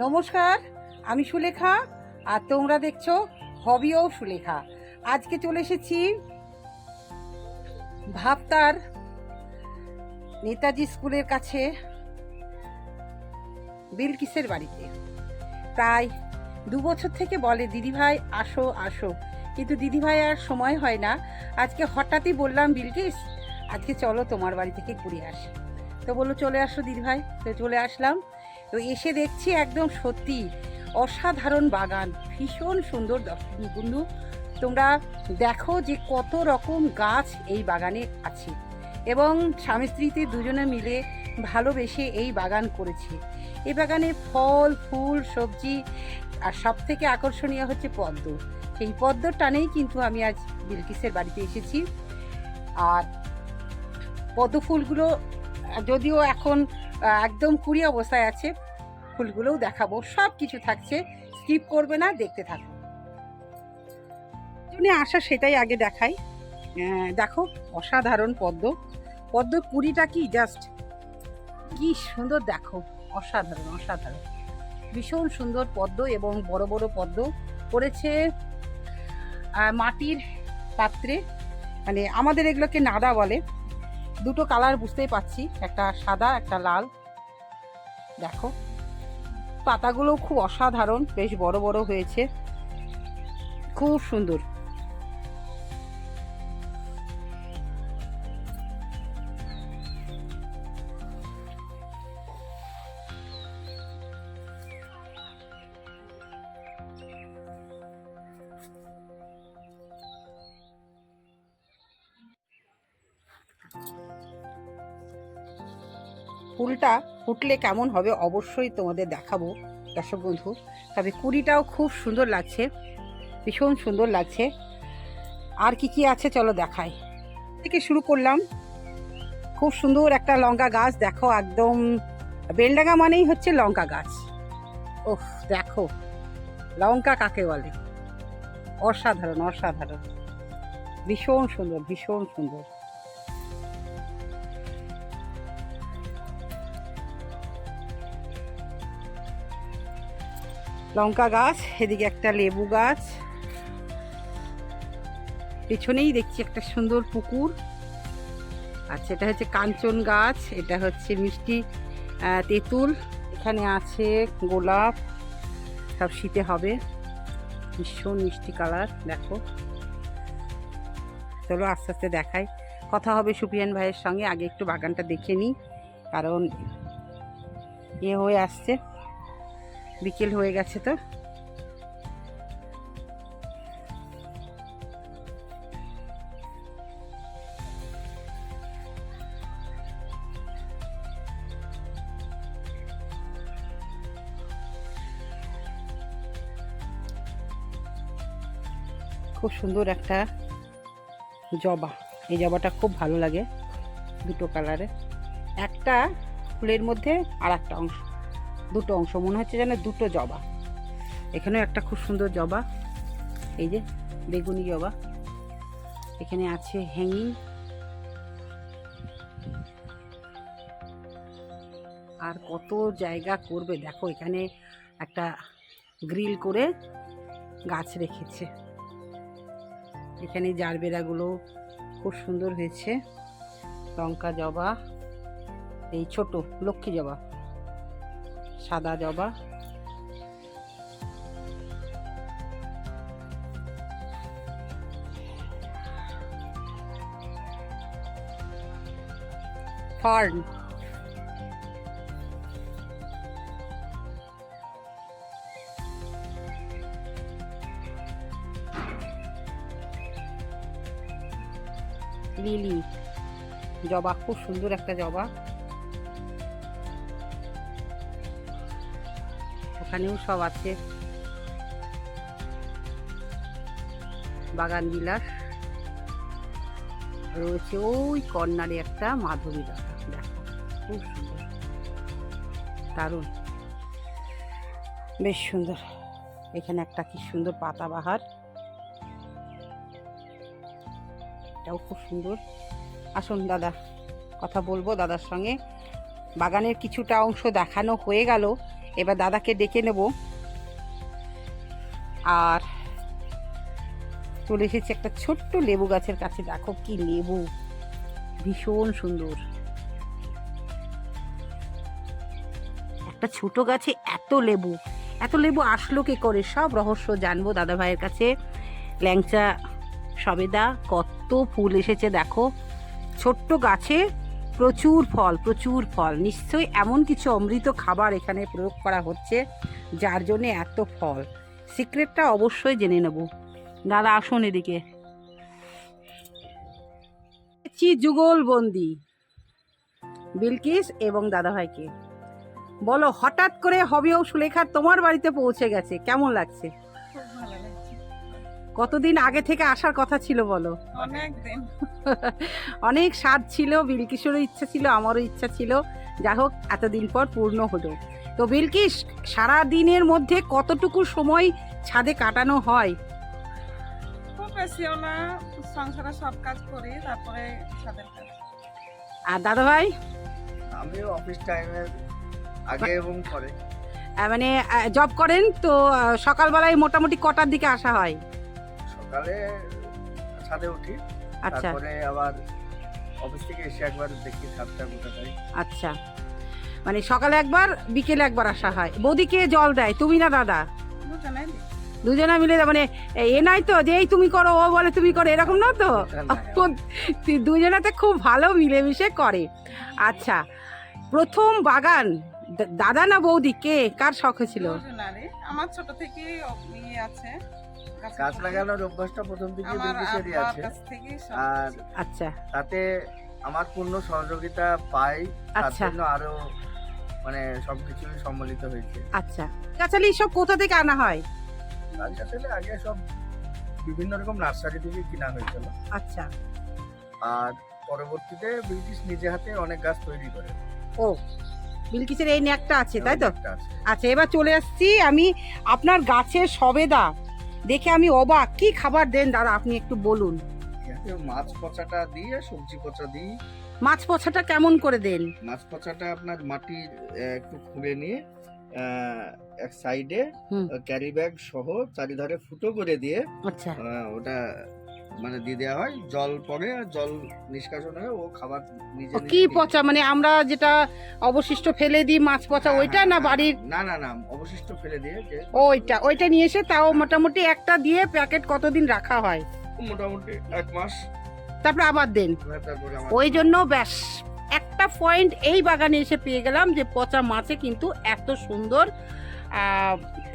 নমস্কার, আমি সুলেখা আর তোমরা দেখছ হবিও সুলেখা। আজকে চলে এসেছি ভাবতার নেতাজি স্কুলের কাছে বিলকিসের বাড়িতে। তাই দু বছর থেকে বলে, দিদিভাই, আসো আসো। কিন্তু দিদিভাই আর সময় হয় না। আজকে হঠাৎই বললাম, বিলকিস, আজকে চলো তোমার বাড়ি থেকে ঘুরে আসি। তো বলল, চলে আসো দিদিভাই। তো চলে আসলাম। তো এসে দেখছি একদম সত্যি অসাধারণ বাগান। ভীষণ সুন্দর বন্ধু, তোমরা দেখো যে কত রকম গাছ এই বাগানে আছে এবং স্বামী স্ত্রীতে দুজনে মিলে ভালোবেসে এই বাগান করেছে। এই বাগানে ফল, ফুল, সবজি আর সব থেকে আকর্ষণীয় হচ্ছে পদ্ম। সেই পদ্ম টানেই কিন্তু আমি আজ বিলকিসের বাড়িতে এসেছি। আর পদ্ম ফুলগুলো যদিও এখন একদম কুড়ি অবস্থায় আছে। ফুলগুলোও দেখাবো। সব কিছু থাকছে। স্কিপ করবে না, দেখতে থাকো। জন্য আসা সেটাই আগে দেখাই। দেখো, অসাধারণ পদ্ম। পদ্ম কুড়িটা কি? জাস্ট কি সুন্দর, দেখো। অসাধারণ অসাধারণ। ভীষণ সুন্দর পদ্ম এবং বড় বড় পদ্ম পড়েছে মাটির পাত্রে। মানে আমাদের এগুলোকে নাদা বলে। দুটো কালার বুঝতেই পাচ্ছি, একটা সাদা, একটা লাল। দেখো পাতাগুলো খুব অসাধারণ, বেশ বড় বড় হয়েছে। খুব সুন্দর। ফুলটা ফুটলে কেমন হবে অবশ্যই তোমাদের দেখাবো। দর্শক বন্ধু, তবে কুড়িটাও খুব সুন্দর লাগছে, ভীষণ সুন্দর লাগছে। আর কি কি আছে চলো দেখাই। থেকে শুরু করলাম। খুব সুন্দর একটা লঙ্কা গাছ, দেখো একদম, বেলডাঙ্গা মানেই হচ্ছে লঙ্কা গাছ। ওহ, দেখো, লঙ্কা কাকে বলে? অসাধারণ অসাধারণ। ভীষণ সুন্দর ভীষণ সুন্দর। লঙ্কা গাছ, এদিকে একটা লেবু গাছ। পেছনেই দেখছি একটা সুন্দর পুকুর। আচ্ছা এটা হচ্ছে কাঞ্চন গাছ, এটা হচ্ছে মিষ্টি তেঁতুল। এখানে আছে গোলাপ, সব শীতে হবে। ভীষণ মিষ্টি কালার, দেখো। চলো আস্তে আস্তে দেখাই। কথা হবে সুপিয়ান ভাইয়ের সঙ্গে, আগে একটু বাগানটা দেখে নিই, কারণ এ হয়ে আসছে। বিকেল হয়ে গেছে তো। খুব সুন্দর একটা জবা। এই জবাটা খুব ভালো লাগে দুটো কালারে একটা ফুলের মধ্যে আর একটা অংশ। দুটো অংশ। মনে হচ্ছে যেন দুটো জবা। এখানেও একটা খুব সুন্দর জবা। এই যে, বেগুনি জবা। এখানে আছে হ্যাঙ্গিং আর কত জায়গা করবে? দেখো, এখানে একটা গ্রিল করে গাছ রেখেছে। এখানে জারবেরাগুলো খুব সুন্দর হয়েছে। লঙ্কা জবা, এই ছোট লক্ষ্মী জবা। সাদা জবা। ফার্ন। লিলি। জবা খুব সুন্দর একটা জবা। ওখানেও সব আছে। বাগান বিলাস। রয়েছে ওই কর্নারে একটা মাধবী লতা দেখো, খুব সুন্দর। দারুণ। বেশ সুন্দর। এখানে একটা কি সুন্দর পাতাবাহার। এটাও খুব সুন্দর। আসুন দাদা, কথা বলব দাদার সঙ্গে। বাগানের কিছুটা অংশ দেখানো হয়ে গেল। এবার দাদাকে ডেকে নেব। আর চলে এসেছি একটা ছোট্ট লেবু গাছের কাছে। দেখো কি লেবু, ভীষণ সুন্দর। একটা ছোট গাছে এত লেবু এত লেবু আসলো কি করে? সব রহস্য জানব দাদা ভাইয়ের কাছে। ল্যাংচা, সবেদা, কত ফুল এসেছে, দেখো। ছোট্ট গাছে প্রচুর ফল প্রচুর ফল। নিশ্চয়ই এমন কিছু অমৃত খাবার এখানে প্রয়োগ করা হচ্ছে, যার জন্য এত ফল। সিক্রেটটা অবশ্যই জেনে নেব। দাদা, আসুন এদিকে। চি যুগল বন্দি, বিলকিস এবং দাদাভাইকে। বলো, হঠাৎ করে হবেও সুলেখা তোমার বাড়িতে পৌঁছে গেছে, কেমন লাগছে? কতদিন আগে থেকে আসার কথা ছিল বলো? অনেক দিন অনেক স্বাদ ছিল বিলকিসেরও ইচ্ছা ছিল আমারও ইচ্ছা ছিল। যাই হোক এতদিন পর পূর্ণ হলো। তো বিলকিস সারা দিনের মধ্যে কতটুকু সময় ছাদে কাটানো হয়? খুব বেশিও না সংসারে সব কাজ করি তারপরে ছাদের কাজ। আর দাদাভাই? আমিও অফিস টাইমের আগে এবং পরে। মানে জব করেন তো সকালবেলায় মোটামুটি কটার দিকে আসা হয়? সকালে ছাদে উঠি। আচ্ছা। তারপরে আবার অফিস থেকে এসে একবার দেখি ছাদটা গোটাটাই আচ্ছা। মানে সকালে একবার বিকেলে একবার আসা হয়। বৌদিকে জল দেয় তুমি না দাদা। দুজনে মিলে। মানে এ নাই তো যে এই তুমি করো ও বলে তুমি করো এরকম না তো? দুজনাতে খুব ভালো মিলেমিশে করে। আচ্ছা প্রথম বাগান দাদা না বৌদি? কে? কার শখ হয়েছিল? আমার ছোট থেকে ইয়ে আছে। গাছ লাগানোর অভ্যাসটা প্রথম থেকে আমার আছে। আর আচ্ছা। তাতে আমার পূর্ণ সহযোগিতা পাই তার আচ্ছা। জন্য আরও মানে সবকিছু সম্মিলিত হয়েছে। আচ্ছা। গাছালি সব কোথা থেকে আনা হয়? গাছ আসলে আগে সব বিভিন্ন রকম নার্সারি থেকে কিনা হয়েছিল। আচ্ছা। আর পরবর্তীতে ব্রিটিশ নিজে হাতে অনেক গাছ তৈরি করে। ও বিলকিসের এই ন্যাকটা আছে তাই তো? আচ্ছা এবার চলে আসছি আমি আপনার গাছের সবেদা। দেখে আমি অবাক। কি খাবার দেন দাদা আপনি একটু বলুন। মাছ পচাটা দিয়ে সবজি পচা দিই। মাছ পচাটা কেমন করে দেন? মাছ পচাটা আপনার মাটি একটু খুঁড়ে নিয়ে এক সাইডে ক্যারি ব্যাগ সহ চারিধারে ফুটো করে দিয়ে আচ্ছা। ওটা মানে দিয়ে দেওয়া হয় জল পড়ে আর জল নিষ্কাশন হয়ে ও খাবার নিজে কি পচা? মানে আমরা যেটা অবশিষ্ট ফেলে দিই মাছ পচা হ্যাঁ, ওইটা হ্যাঁ, না হ্যাঁ। বাড়ির? না না না অবশিষ্ট ফেলে দিয়ে ওইটা ওইটা নিয়ে এসে তাও মোটামুটি একটা দিয়ে প্যাকেট কতদিন রাখা হয়? মোটামুটি এক মাস। তারপরে আবার দেন। ওই জন্য ব্যাস। একটা পয়েন্ট এই বাগানে এসে পেয়ে গেলাম যে পচা মাছে কিন্তু এত সুন্দর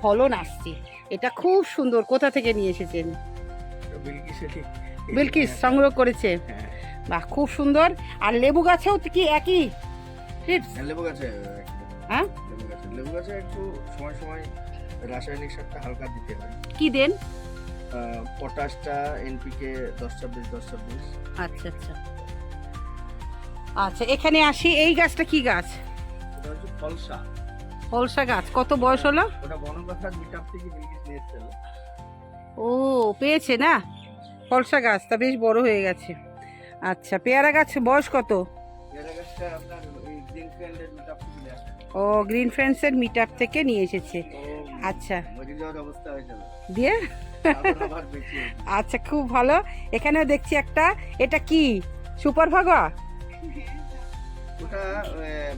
ফলন আসছে। এটা খুব সুন্দর। কোথা থেকে নিয়ে এসেছেন? বিলকিস সংগ্রহ করেছে। হ্যাঁ, বাহ খুব সুন্দর। আর লেবু গাছেও তো কি একই? Tips? হ্যাঁ, লেবু গাছে হ্যাঁ? লেবু গাছে লেবু গাছে একটু সময় সময় রাসায়নিক সারটা হালকা দিতে হয়। কি দেন? পটাশটা এনপিকে দশ ছাব্বিশ দশ ছাব্বিশ। আচ্ছা আচ্ছা। আচ্ছা এখানে আসি। এই গাছটা কি গাছ? ফলসা। ফলসা গাছ। কত বয়স হলো? ওটা বনগাছার মিটার থেকে বিলকিস নিয়ে এসেছিল ও পেয়েছে না? ফলসা গাছ তা বেশ বড় হয়ে গেছে। আচ্ছা পেয়ারা গাছ বয়স কত? ও গ্রিন ফ্রেন্ডসের মিট থেকে নিয়ে এসেছে। আচ্ছা। দিয়ে। আচ্ছা খুব ভালো। এখানেও দেখছি একটা। এটা কি? সুপার ভাগা? ওটা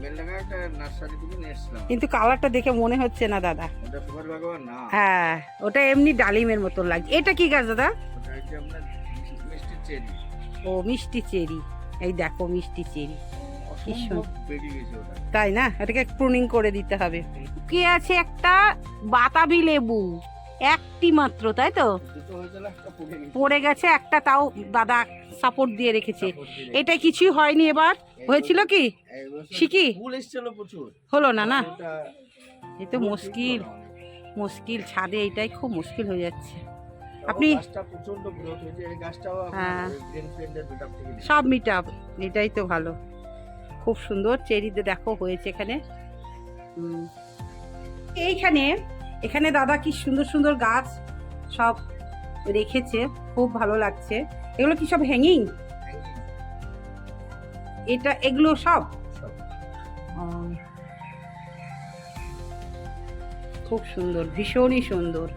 বেলডাঙ্গা একটা নার্সারি থেকে নিয়ে এসেছিলাম। কিন্তু কালারটা দেখে মনে হচ্ছে না দাদা। ওটা সুপার ভগবান না। হ্যাঁ ওটা এমনি ডালিমের মতো লাগছে এটা কি গাছ দাদা? ওটা হচ্ছে আপনার মিষ্টি চেরি। ও মিষ্টি চেরি। এই দেখো মিষ্টি চেরি। তাই না? এটাকে প্রুনিং করে দিতে হবে। কি আছে একটা বাতাবি লেবু। একটি মাত্র তাই তো? পড়ে গেছে। একটা তাও দাদা সাপোর্ট দিয়ে রেখেছে। এটা কিছুই হয়নি এবার? হয়েছিল কি? প্রচুর। হলো না না? এ তো মুশকিল। মুশকিল ছাদে এটাই খুব মুশকিল হয়ে যাচ্ছে। আপনি- হ্যাঁ। সব মিট আপ এটাই তো ভালো। খুব সুন্দর চেরিতে দেখো হয়েছে এখানে। এইখানে এখানে দাদা কি সুন্দর সুন্দর গাছ সব রেখেছে খুব ভালো লাগছে। এগুলো কি সব হ্যাঙ্গিং এটা এগুলো সব। খুব সুন্দর ভীষণই সুন্দর।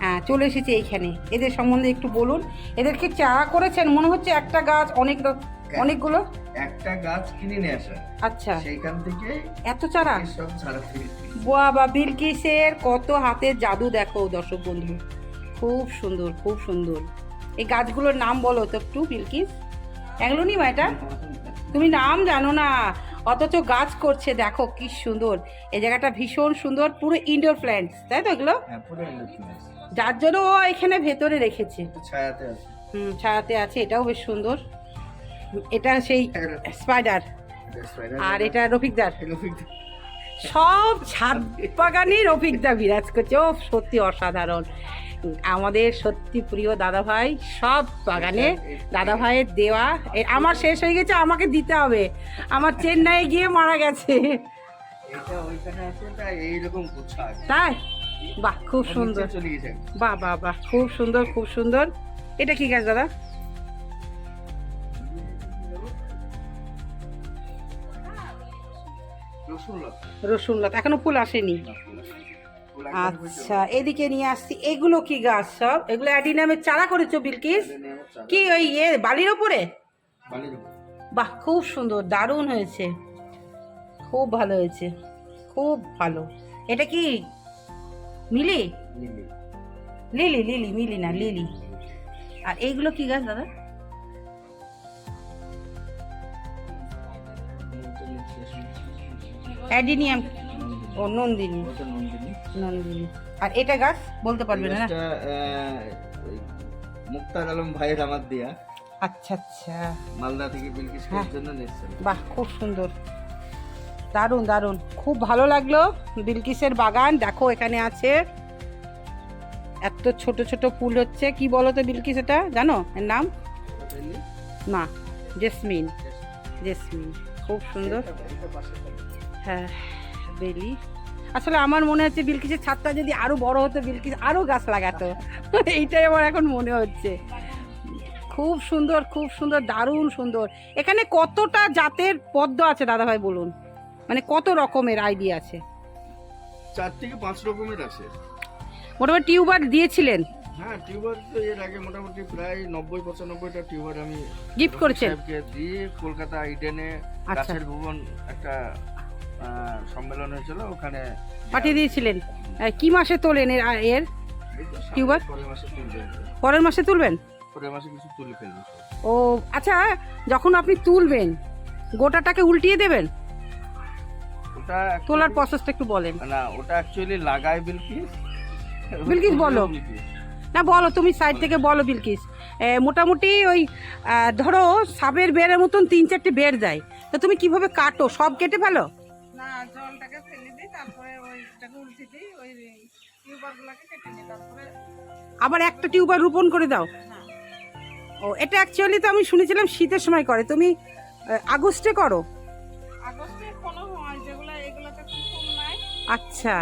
হ্যাঁ চলে এসেছে এইখানে এদের সম্বন্ধে একটু বলুন। এদেরকে চারা করেছেন? মনে হচ্ছে একটা গাছ অনেক অনেকগুলো? একটা গাছ কিনে নিয়ে আসা। আচ্ছা। সেইখান থেকে এত চারা? সব ছাড়া থেকে বাবা বিলকিসের কত হাতের জাদু দেখো দর্শক বন্ধু। খুব সুন্দর খুব সুন্দর। এই গাছগুলোর নাম বলো তো একটু বিলকিস। নি এটা? তুমি নাম জানো না। অথচ গাছ করছে দেখো কি সুন্দর। এই জায়গাটা ভীষণ সুন্দর পুরো ইনডোর প্ল্যান্টস তাই তো এগুলো? হ্যাঁ যার জন্য ও এখানে ভেতরে রেখেছে। ছায়াতে আছে। হুম ছায়াতে আছে এটাও বেশ সুন্দর। এটা সেই স্পাইডার আর এটা রফিকদার সব ছাদ বাগানে রফিকদা বিরাজ করছে। ও সত্যি অসাধারণ। আমাদের সত্যি প্রিয় দাদা ভাই সব বাগানে দাদা ভাইয়ের দেওয়া। আমার শেষ হয়ে গেছে আমাকে দিতে হবে। আমার চেন্নাই গিয়ে মারা গেছে। তাই বাহ খুব সুন্দর। বাহ বাহ বাহ খুব সুন্দর খুব সুন্দর। এটা কি গাছ দাদা? রসুন লতা এখনও ফুল আসেনি। আচ্ছা এদিকে নিয়ে আসছি এগুলো কি গাছ সব? এগুলো অ্যাডিনামের চারা করেছ বিলকিস। কি ওই ইয়ে বালির ওপরে? বাহ খুব সুন্দর দারুণ হয়েছে। খুব ভালো হয়েছে খুব ভালো। এটা কি মিলি? লিলি। লিলি মিলি না লিলি। আর এইগুলো কি গাছ দাদা। অ্যাডিনিয়াম। ও নন্দিনী। নন্দিনী। আর এটা গাছ বলতে পারবে না মুক্তার আলম ভাইয়ের আমার দিয়া। আচ্ছা আচ্ছা। মালদা থেকে বিলকিস হ্যাঁ। জন্য নিচ্ছেন বাহ খুব সুন্দর। দারুণ দারুণ। খুব ভালো লাগল বিলকিসের বাগান। দেখো এখানে আছে এত ছোট ছোট ফুল হচ্ছে। কি বলো তো বিলকিস এটা? জানো এর নাম? না জেসমিন। জেসমিন। খুব সুন্দর। হ্যাঁ বেলি। আসলে আমার মনে হচ্ছে বিলকিসের ছাদটা যদি আরও বড় হতো বিলকিস আরও গাছ লাগাতো। এইটাই আমার এখন মনে হচ্ছে। খুব সুন্দর খুব সুন্দর দারুণ সুন্দর। এখানে কতটা জাতের পদ্ম আছে দাদাভাই বলুন? মানে কত রকমের আইডিয়া আছে? চার থেকে পাঁচ রকমের আছে। মোটামুটি টিউবার দিয়েছিলেন? হ্যাঁ টিউবার তো এর আগে মোটামুটি প্রায় নব্বই পঁচানব্বইটা টিউবার আমি গিফট করেছেন? দিয়ে কলকাতা ইডেনে আচ্ছা। গাছের ভুবন একটা সম্মেলন হয়েছিল ওখানে পাঠিয়ে দিয়েছিলেন। কি মাসে তোলেন এর এর? টিউবার? পরের মাসে তুলবেন। পরের মাসে কিছু তুলে ফেলবে। ও আচ্ছা যখন আপনি তুলবেন গোটাটাকে উল্টিয়ে দেবেন? ওটা তোলার প্রসেসটা একটু বলেন। না ওটা অ্যাকচুয়ালি লাগায় বিলকিস। বিলকিস বলো। না বলো তুমি সাইড থেকে বলো বিলকিস। মোটামুটি ওই ধরো সাবের বেড়ের মতন তিন চারটে বের দেয়। তো তুমি কীভাবে কাটো? সব কেটে ফেলো? না জলটাকে ফেলে দিই তারপরে ওইটাকে উল্টে দিই ওই টিউবার গুলাকে কেটে দিই তারপরে আবার একটা টিউবার রোপণ করে দাও। হ্যাঁ। ও এটা অ্যাকচুয়ালি তো আমি শুনেছিলাম শীতের সময় করে। তুমি আগস্টে করো? আগস্টে কোনো হয় যেগুলো এগুলোতে খুব ফুল নাই। আচ্ছা।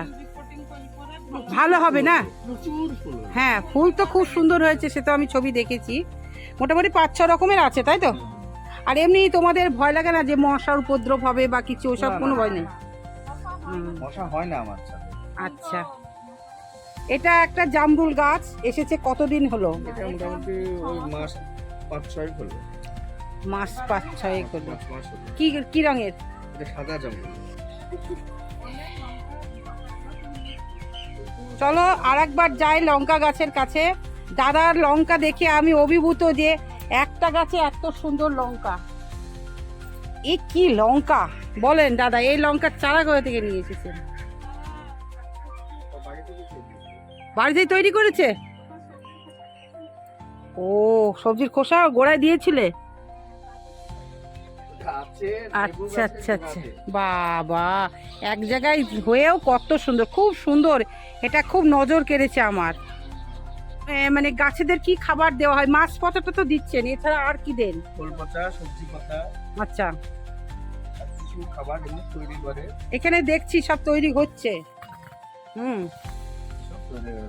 ভালো হবে না? প্রচুর ফুল হয়। হ্যাঁ ফুল তো খুব সুন্দর হয়েছে সে তো আমি ছবি দেখেছি। মোটামুটি পাঁচ ছ রকমের আছে তাই তো? আর এমনি তোমাদের ভয় লাগে না যে মশার উপদ্রব হবে বা কিছু ওসব কোনো ভয় নেই? মশা হয় না আমার আচ্ছা। এটা একটা জামরুল গাছ এসেছে কতদিন হলো? এটা মোটামুটি ওই মাস পাঁচ ছয় হলো। মাস পাঁচ ছয় হলো। কি কি রঙের? এটা সাদা জঙ্গল চলো আর একবার যাই লঙ্কা গাছের কাছে। দাদার লঙ্কা দেখে আমি অভিভূত যে একটা গাছে এত সুন্দর লঙ্কা। এ কি লঙ্কা? বলেন দাদা, এই লঙ্কার চারা কোথা থেকে নিয়ে এসেছেন? বাড়িতেই তৈরি করেছে? ও, সবজির খোসা গোড়ায় দিয়েছিলে? আচ্ছা আচ্ছা আচ্ছা। বাবা, এক জায়গায় হয়েও কত সুন্দর, খুব সুন্দর। এটা খুব নজর কেড়েছে আমার। মানে গাছেদের কি খাবার দেওয়া হয়? মাছ পচাটা তো দিচ্ছেন এছাড়া আর কি দেন? ফুল পাতা সবজি পাতা আচ্ছা। খাবার এমনি তৈরি করে। এখানে দেখছি সব তৈরি হচ্ছে। হুম। সব তৈরি করে।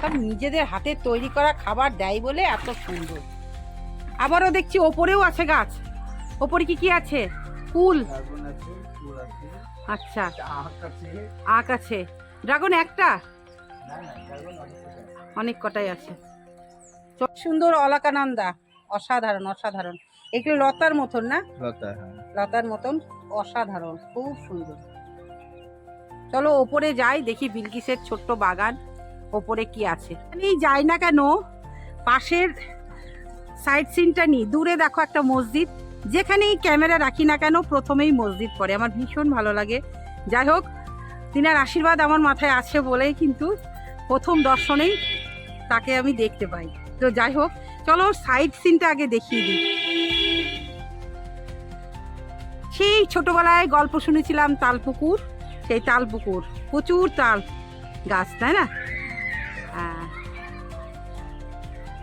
সব নিজেদের হাতে তৈরি করা খাবার দেয় বলে এত সুন্দর। আবারও দেখছি ওপরেও আছে গাছ। ওপরে কি কি আছে? ফুল। আচ্ছা। একটা আখ আছে। ড্রাগন একটা? অনেক কটাই আছে। সুন্দর অলাকানন্দা অসাধারণ অসাধারণ। এগুলো লতার মতন না? হ্যাঁ। লতার মতন অসাধারণ খুব সুন্দর। চলো ওপরে যাই দেখি বিলকিসের ছোট্ট বাগান ওপরে কি আছে। এই যাই না কেন পাশের সাইড সিনটা নি দূরে দেখো একটা মসজিদ। যেখানেই ক্যামেরা রাখি না কেন প্রথমেই মসজিদ পড়ে। আমার ভীষণ ভালো লাগে। যাই হোক তিনার আশীর্বাদ আমার মাথায় আছে বলেই কিন্তু প্রথম দর্শনেই তাকে আমি দেখতে পাই। তো যাই হোক, চলো সাইড সিনটা আগে দেখিয়ে দিই। সেই ছোটবেলায় গল্প শুনেছিলাম তালপুকুর, সেই তালপুকুর, প্রচুর তাল গাছ, তাই না? হ্যাঁ।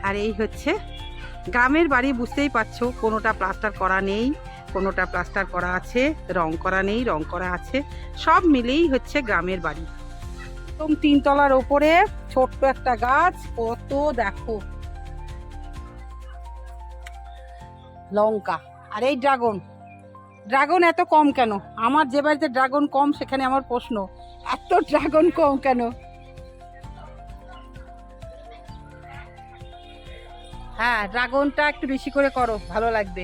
আর এই হচ্ছে, গ্রামের বাড়ি বুঝতেই পারছ, কোনোটা প্লাস্টার করা নেই, কোনোটা প্লাস্টার করা আছে, রং করা নেই, রং করা আছে, সব মিলেই হচ্ছে গ্রামের বাড়ি। একদম তিনতলার ওপরে ছোট্ট একটা গাছ, কত দেখো। লঙ্কা। আর এই ড্রাগন। ড্রাগন এত কম কেন? আমার যে বাড়িতে ড্রাগন কম, সেখানে আমার প্রশ্ন, এত ড্রাগন কম কেন? হ্যাঁ ড্রাগনটা একটু বেশি করে করো, ভালো লাগবে।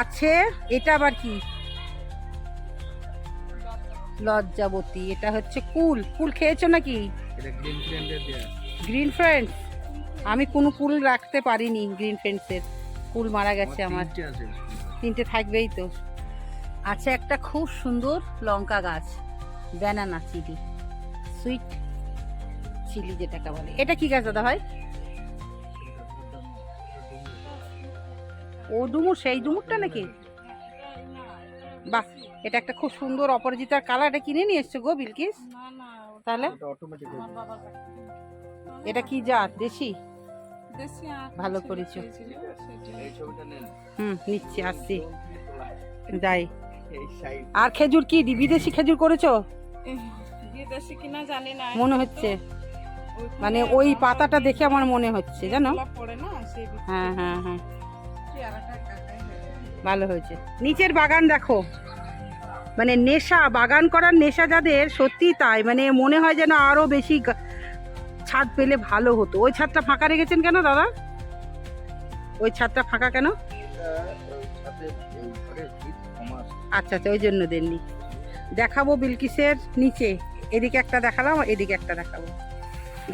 আছে, এটা আবার কি? লজ্জাবতী এটা হচ্ছে কুল। কুল খেয়েছো নাকি? গ্রিন ফ্রেন্ডস আমি কোনো কুল রাখতে পারিনি গ্রিন ফ্রেন্ডসের কুল মারা গেছে আমার তিনটে তিনটে থাকবেই তো। আছে একটা খুব সুন্দর লঙ্কা গাছ। ব্যানানা চিলি সুইট চিলি যেটাকে বলে। এটা কি গাছ দাদা ভাই? ও ডুমুর সেই ডুমুরটা নাকি? বাহ এটা একটা খুব সুন্দর অপরাজিতার কালার এটা কিনে নিয়ে এসছো গো বিলকিস? না না ওটা তাহলে। এটা কি জাত? দেশি? দেশি ভালো করেছ। হুম নিচ্ছি আসছি। যাই। আর খেজুর কি? দি- বিদেশি খেজুর করেছ? বিদেশি কিনা জানি না মনে হচ্ছে। মানে ওই পাতাটা দেখে আমার মনে হচ্ছে জানো? হ্যাঁ হ্যাঁ হ্যাঁ। হয়েছে। ভালো হয়েছে। নিচের বাগান দেখো। মানে নেশা, বাগান করার নেশা যাদের সত্যি তাই। মানে মনে হয় যেন আরও বেশি ছাদ পেলে ভালো হতো। ওই ছাদটা ফাঁকা রেখেছেন কেন দাদা? ওই ছাদটা ফাঁকা কেন। আচ্ছা আচ্ছা ওই জন্য দেননি। দেখাবো বিলকিসের নিচে। এদিকে একটা দেখালাম, এদিকে একটা দেখাবো।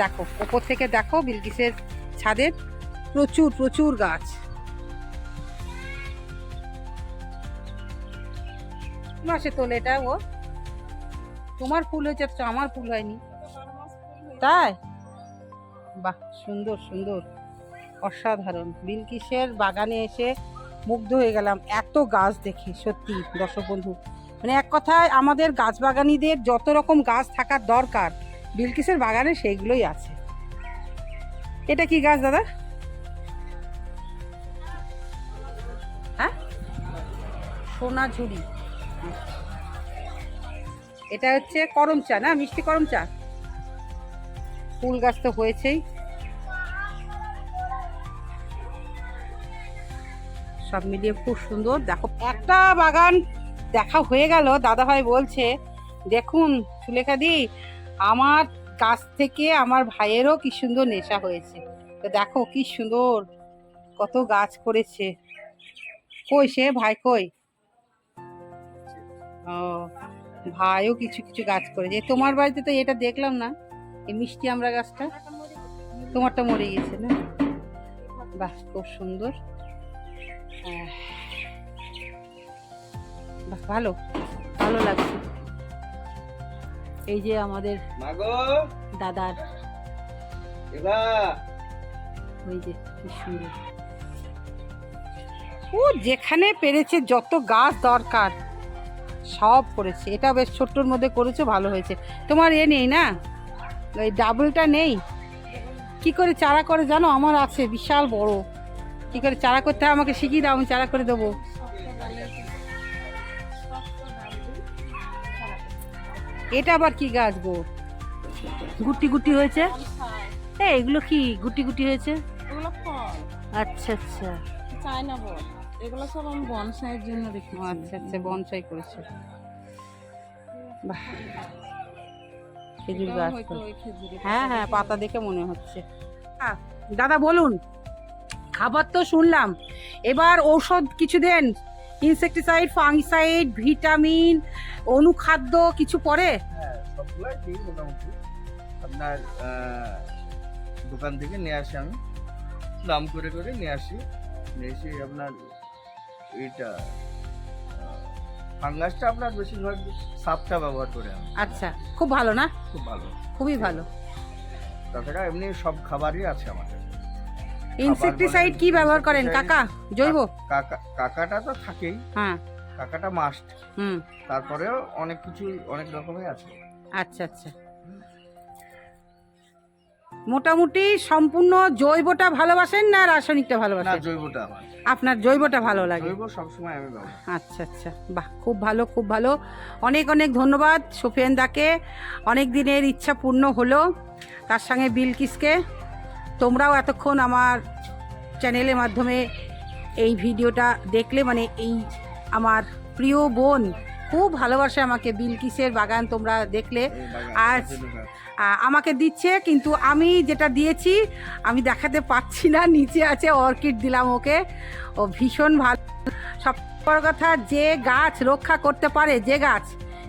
দেখো, ওপর থেকে দেখো বিলকিসের ছাদের প্রচুর প্রচুর গাছ। মাসে তোলে, এটা ও। তোমার ফুল হয়েছে তো আমার ফুল হয়নি। হয়ে তাই? বাহ, সুন্দর সুন্দর। অসাধারণ। বিলকিসের বাগানে এসে মুগ্ধ হয়ে গেলাম। এত গাছ দেখে, সত্যি, দর্শক বন্ধু। মানে এক কথায়, আমাদের গাছ বাগানিদের যত রকম গাছ থাকার দরকার, বিলকিসের বাগানে সেইগুলোই আছে। এটা কি গাছ, দাদা? হ্যাঁ? সোনাঝুরি এটা হচ্ছে করম চা না, মিষ্টি করম চা? ফুল গাছ তো হয়েছেই। সব মিলিয়ে খুব সুন্দর। দেখো, একটা বাগান দেখা হয়ে গেল দাদা ভাই বলছে, দেখুন সুলেখা দি, আমার গাছ থেকে আমার ভাইয়েরও কি সুন্দর নেশা হয়েছে। তো দেখো কি সুন্দর, কত গাছ করেছে। কই সে? ভাই কই? ও ভাইও কিছু কিছু গাছ করেছে। তোমার বাড়িতে তো এটা দেখলাম না এই মিষ্টি আমরা গাছটা। তোমারটা মরে গেছে না? বাহ খুব সুন্দর। বাহ ভালো ভালো লাগছে। এই যে আমাদের দাদার। ওই যে কি সুন্দর। ও যেখানে পেরেছে যত গাছ দরকার। সব করেছে। এটা বেশ ছোট্টর মধ্যে করেছ ভালো হয়েছে। তোমার এ নেই না? ওই ডাবলটা নেই? কি করে চারা করে জানো? আমার আছে বিশাল বড়। কি করে চারা করতে হয় আমাকে শিখিয়ে দাও আমি চারা করে দেবো। এটা আবার কি গাছ গো? গুটি গুটি হয়েছে? এগুলো কি গুটি গুটি হয়েছে? আচ্ছা আচ্ছা। China ball. এগুলো সব আমি বনসাইয়ের জন্য রেখেছি ও আচ্ছা আচ্ছা বনসাই করেছে। বাহ। খেজুর গাছ হ্যাঁ হ্যাঁ পাতা দেখে মনে হচ্ছে। দাদা বলুন খাবার তো শুনলাম। এবার ঔষধ কিছু দেন। ইনসেকটিসাইড ফাঙ্গিসাইড ভিটামিন অনুখাদ্য কিছু পরে? হ্যাঁ আপনার দোকান থেকে নিয়ে আসি আমি। দাম করে করে নিয়ে আসি। নিয়ে এসে আপনার এইটা ফাঙ্গাসটা আপনার বেশিরভাগ সাপটা ব্যবহার করে আমি আচ্ছা খুব ভালো না? খুব ভালো। খুবই ভালো। তাছাড়া এমনি সব খাবারই আছে আমাদের। ইনসেকটিসাইড কি ব্যবহার করেন? কাকা জৈব? কাকা কাকাটা তো থাকেই। হ্যাঁ। কাকাটা মাস্ট হুম। তারপরেও অনেক কিছু অনেক রকমের আছে। আচ্ছা আচ্ছা। মোটামুটি সম্পূর্ণ জৈবটা ভালোবাসেন না রাসায়নিকটা না ভালোবাসেন জৈবটা আমার। আপনার জৈবটা ভালো লাগে? জৈব সবসময় আমি ব্যবহার আচ্ছা আচ্ছা। বাহ খুব ভালো খুব ভালো। অনেক অনেক ধন্যবাদ সুফিয়ান দাকে। অনেক দিনের ইচ্ছা পূর্ণ হলো তার সঙ্গে বিলকিসকে তোমরাও এতক্ষণ আমার চ্যানেলের মাধ্যমে এই ভিডিওটা দেখলে মানে এই আমার প্রিয় বোন খুব ভালোবাসে আমাকে বিলকিসের বাগান তোমরা দেখলে। এই বাগান, আজ- আমাকে দিচ্ছে, কিন্তু আমি যেটা দিয়েছি, আমি দেখাতে পাচ্ছি না, নিচে আছে অর্কিড দিলাম ওকে। ও ভীষণ ভালো। সব বড় কথা, যে গাছ রক্ষা করতে পারে, যে গাছ,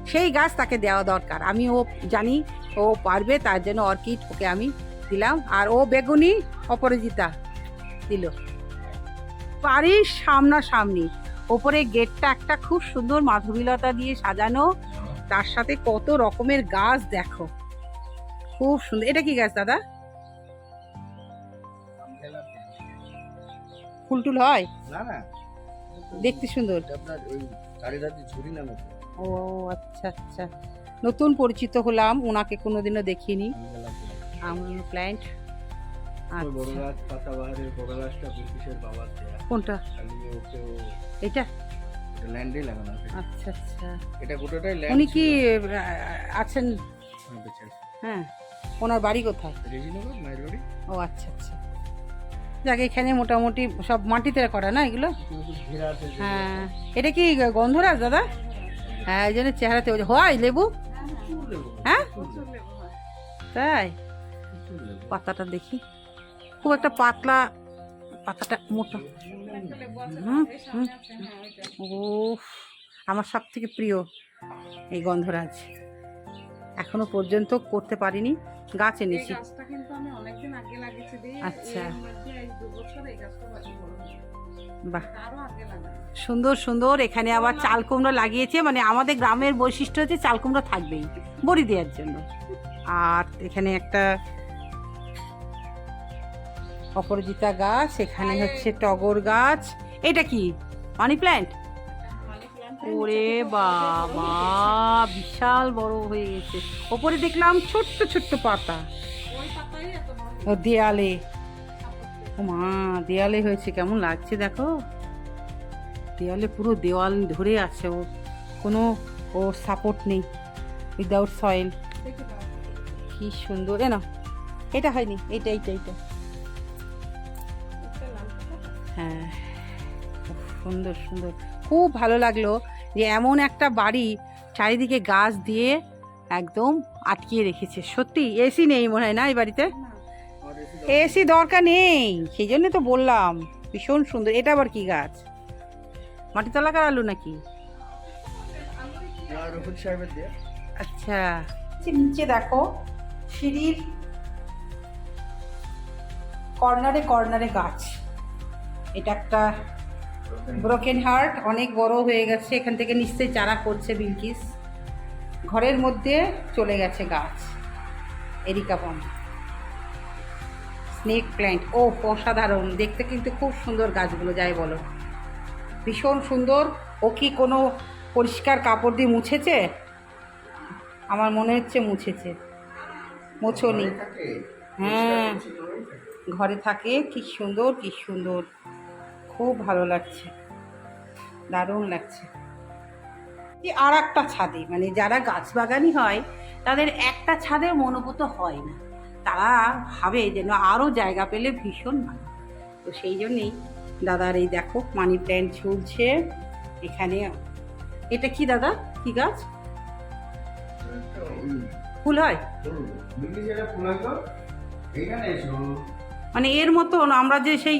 সেই গাছ তাকে দেওয়া দরকার। আমি ও জানি ও পারবে, তার জন্য অর্কিড ওকে আমি দিলাম। আর ও বেগুনি অপরাজিতা দিল। বাড়ির সামনাসামনি ওপরে গেটটা একটা খুব সুন্দর মাধবীলতা দিয়ে সাজানো। তার সাথে কত রকমের গাছ দেখো। খুব সুন্দর। এটা কি গাছ দাদা? ফুল টুল হয়? না না। দেখতে সুন্দর। ও আচ্ছা আচ্ছা। নতুন পরিচিত হলাম ওনাকে কোনোদিনও দেখিনি। প্ল্যান্ট আচ্ছা। কোনটা? ও এটা? ল্যান্ডে লাগানো আচ্ছা আচ্ছা। এটা গোটাটাই উনি কি আছেন? হ্যাঁ। ওনার বাড়ি কোথায়? ও আচ্ছা আচ্ছা। যাক এখানে মোটামুটি সব মাটিতে করা না এগুলো? হ্যাঁ। এটা কি গন্ধরাজ দাদা? হ্যাঁ এই জন্য চেহারাতে হয় লেবু? হ্যাঁ? তাই? পাতাটা দেখি। খুব একটা পাতলা পাতাটা মোটা। ও আমার সব থেকে প্রিয় এই গন্ধরাজ। এখনও পর্যন্ত করতে পারিনি। গাছ এনেছি। গাছটা কিন্তু আমি অনেকদিন আগে লাগিয়েছি আচ্ছা। বাহ। সুন্দর সুন্দর। এখানে আবার চাল কুমড়ো লাগিয়েছে মানে আমাদের গ্রামের বৈশিষ্ট্য হচ্ছে চাল কুমড়ো থাকবেই বড়ি দেওয়ার জন্য। আর এখানে একটা অপরাজিতা গাছ এখানে হচ্ছে টগর গাছ। এটা কি? Money plant? ওরে বাবা, বিশাল বড় হয়ে গেছে। ওপরে দেখলাম ছোট্ট ছোট্ট পাতা। ও দেয়ালে। ও মা, দেয়ালে হয়েছে, কেমন লাগছে দেখো। দেয়ালে পুরো দেওয়াল ধরে আছে ও। কোনো ও সাপোর্ট নেই উইদাউট সয়েল কি সুন্দর। এ না এটা হয়নি, এইটা এইটা এইটা। হ্যাঁ সুন্দর সুন্দর। খুব ভালো লাগল যে এমন একটা বাড়ি চারিদিকে গাছ দিয়ে একদম আটকিয়ে রেখেছে। সত্যি এসি নেই মনে হয় না এই বাড়িতে? এসে দরকার নেই, সেই জন্য তো বললাম। ভীষণ সুন্দর। এটা আবার কি গাছ? মাটিতলাকার আলু নাকি? আচ্ছা নিচে দেখো, সিঁড়ির কর্নারে কর্নারে গাছ। এটা একটা ব্রোকেন হার্ট অনেক বড় হয়ে গেছে। এখান থেকে নিশ্চয়ই চারা করছে বিলকিস ঘরের মধ্যে চলে গেছে গাছ। এরিকা পাম স্নেক প্ল্যান্ট ও অসাধারণ। দেখতে কিন্তু খুব সুন্দর গাছগুলো যাই বলো। ভীষণ সুন্দর। ও কি কোনো পরিষ্কার কাপড় দিয়ে মুছেছে? আমার মনে হচ্ছে মুছেছে। মোছনি। হ্যাঁ। ঘরে থাকে। কি সুন্দর কি সুন্দর। খুব ভালো লাগছে। দারুণ লাগছে। আর একটা ছাদে মানে যারা গাছ বাগানি হয় তাদের একটা ছাদে মনোভূত হয় না। তারা ভাবে যেন আরও জায়গা পেলে ভীষণ ভালো। তো সেই জন্যেই দাদার এই দেখো মানি প্ল্যান্ট ঝুলছে। এখানে এটা কি দাদা? কি গাছ? ফুল হয়? মানে এর মতন আমরা যে সেই।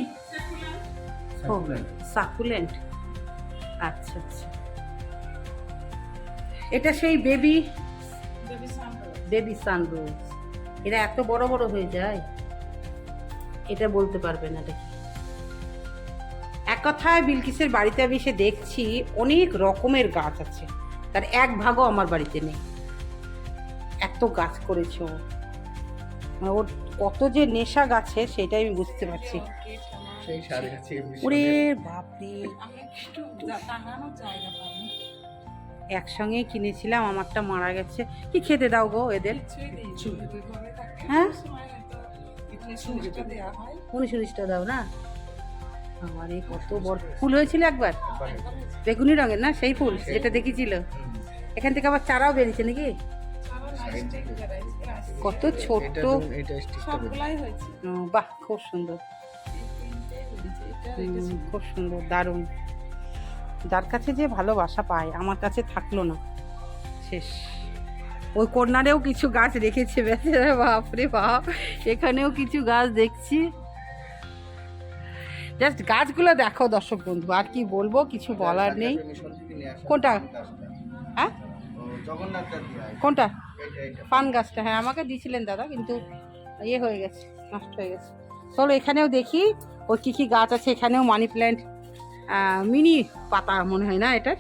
সাকুলেন্ট আচ্ছা আচ্ছা। এটা সেই বেবি বেবি সানরোজ এরা এত বড় বড় হয়ে যায়? এটা বলতে পারবে না দেখি। এক কথায় বিলকিসের বাড়িতে আমি এসে দেখছি অনেক রকমের গাছ আছে। তার এক ভাগও আমার বাড়িতে নেই। এত গাছ করেছে ও। মানে ওর কত যে নেশা গাছে সেটাই আমি বুঝতে পারছি। ওরে বাপরে। আমি একটু যা- জায়গা পাইনি। একসঙ্গে কিনেছিলাম আমারটা মারা গেছে। কি খেতে দাও গো এদের? হ্যাঁ? উনিশ উনিশটা দাও। না? আমার এই কত বড় ফুল হয়েছিল একবার? বেগুনি রঙের না? সেই ফুল যেটা দেখেছিল? এখান থেকে আবার চারাও বেরিয়েছে নাকি। কত ছোট্ট। বাহ খুব সুন্দর। খুব সুন্দর দারুণ। যার কাছে যে ভালোবাসা পায় আমার কাছে থাকল না। শেষ। ওই কর্নারেও কিছু গাছ রেখেছে বেচারা বাপরে বাপ। এখানেও কিছু গাছ দেখছি। জাস্ট গাছগুলো দেখো দর্শক বন্ধু আর কি বলব কিছু বলার নেই। কোনটা? হ্যাঁ। কোনটা। পান গাছটা হ্যাঁ আমাকে দিয়েছিলেন দাদা কিন্তু ইয়ে হয়ে গেছে নষ্ট হয়ে গেছে। চলো এখানেও দেখি। ওর কী কী গাছ আছে এখানেও মানি প্ল্যান্ট মিনি পাতা মনে হয় না এটার?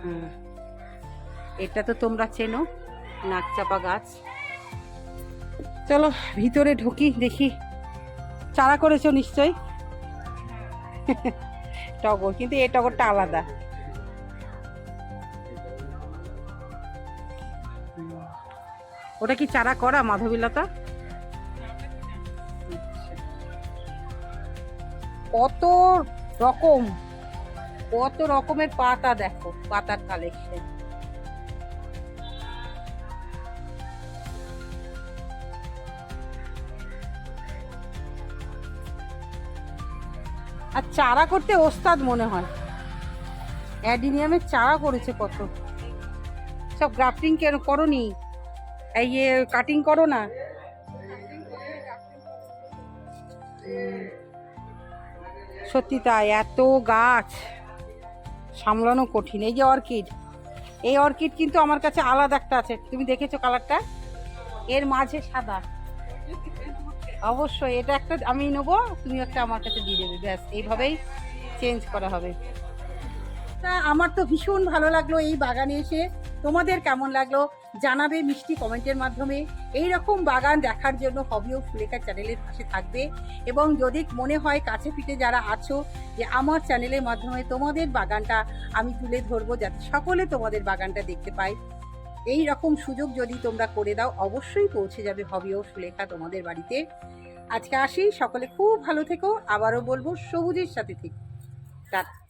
হ্যাঁ। এটা তো তোমরা চেনো, নাকচাপা গাছ। চলো, ভিতরে ঢুকি, দেখি। চারা করেছ নিশ্চয়ই টগর, কিন্তু এই টগরটা আলাদা। ওটা কি চারা করা, মাধবীলতা? কত রকম, কত রকমের পাতা দেখো, পাতার কালেকশন আর চারা করতে ওস্তাদ মনে হয়। অ্যাডিনিয়ামের চারা করেছে কত। সব গ্রাফটিং কেন করনি? এই কাটিং করো না। সত্যি তাই, এত গাছ। সামলানো কঠিন। এই যে অর্কিড, এই অর্কিড কিন্তু আমার কাছে আলাদা একটা আছে। তুমি দেখেছ কালারটা? এর মাঝে সাদা। অবশ্যই, এটা একটা আমি নেব, তুমি একটা আমার কাছে দিয়ে দেবে, ব্যাস। এইভাবেই চেঞ্জ করা হবে। তা আমার তো ভীষণ ভালো লাগল এই বাগানে এসে। তোমাদের কেমন লাগল জানাবে মিষ্টি কমেন্টের মাধ্যমে। এই রকম বাগান দেখার জন্য হবি ও ফুলেখা চ্যানেলের পাশে থাকবে। এবং যদি মনে হয় কাছে পিঠে যারা আছো, যে আমার চ্যানেলের মাধ্যমে তোমাদের বাগানটা আমি তুলে ধরবো যাতে সকলে তোমাদের বাগানটা দেখতে পায় এই রকম সুযোগ যদি তোমরা করে দাও, অবশ্যই পৌঁছে যাবে হবি ও সুলেখা তোমাদের বাড়িতে। আজকে আসি, সকলে খুব ভালো থেকো, আবারও বলব সবুজের সাথে থেকে। টাটা।